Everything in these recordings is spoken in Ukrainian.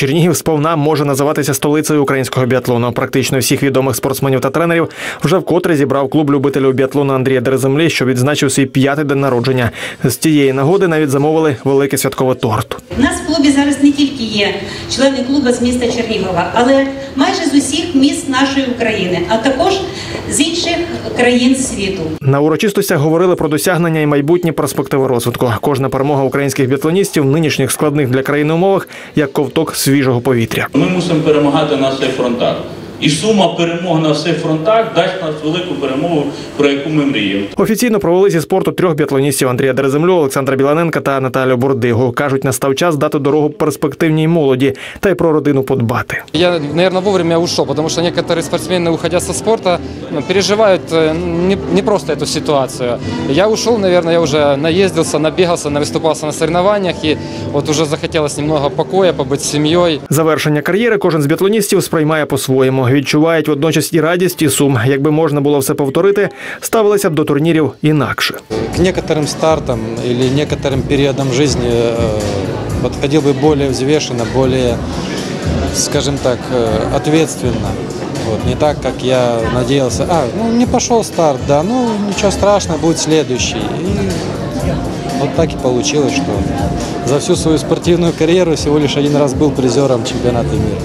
Чернігів сповна може називатися столицею українського біатлону. Практично всіх відомих спортсменів та тренерів вже вкотре зібрав клуб любителів біатлону Андрія Дереземлі, що відзначив свій п'ятий день народження. З тієї нагоди навіть замовили великий святковий торт. У нас в клубі зараз не тільки є члени клубу з міста Чернігова, але майже з усіх міст нашої України, а також з країн світу. На урочистостях говорили про досягнення і майбутні перспективи розвитку. Кожна перемога українських біатлоністів в нинішніх складних для країни умовах як ковток свіжого повітря. Ми мусимо перемагати на всіх фронтах. І сума перемог на всіх фронтах дасть нас велику перемогу, про яку ми мріємо. Офіційно провели зі спорту трьох біатлоністів Андрія Дереземлю, Олександра Біланенка та Наталю Бордигу. кажуть, настав час дати дорогу перспективній молоді та й про родину подбати. Я, наверное, вовремя ушел, потому что некоторые спортсмены, уходя со спорта, ну, переживают э, не, не просто эту ситуацию. Я ушел, наверное, я уже наездился, набегался, навыступался на соревнованиях, и вот уже захотелось немного покоя, побыть с семьей. Завершення кар'єри кожен з біатлоністів сприймає по-своєму. Відчувають водночас і радість, і сум. Якби можна було все повторити, ставилися б до турнірів інакше. к некоторым стартам или некоторым периодам жизни э, подходил бы более взвешенно, более, скажем так, э, ответственно. Вот, не так, как я надеялся. А, ну не пошел старт, да, ну ничего страшного, будет следующий. И вот так и получилось, что за всю свою спортивную карьеру всего лишь один раз был призером чемпионата мира.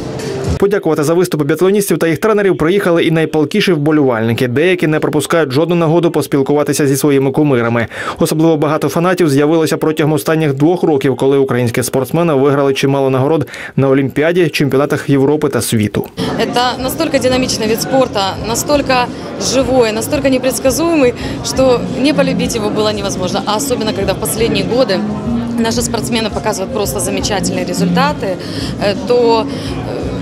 Подякувати за виступи біатлоністів та їх тренерів приїхали і найпалкіші вболівальники. Деякі не пропускають жодну нагоду поспілкуватися зі своїми кумирами. Особливо багато фанатів з'явилося протягом останніх двох років, коли українські спортсмени виграли чимало нагород на Олімпіаді, чемпіонатах Європи та світу. Это настолько динамичный вид спорта, настолько живой, настолько непредсказуемый, что не полюбить его было невозможно. А особенно, когда в последние годы наши спортсмены показывают просто замечательные результаты, э, то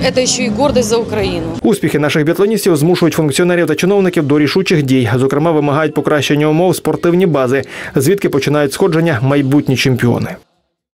это еще и гордость за Украину. Успіхи наших біатлоністів змушують функціонерів та чиновників до рішучих дій. Зокрема, вимагають покращення умов спортивні бази, звідки починають сходження майбутні чемпіони.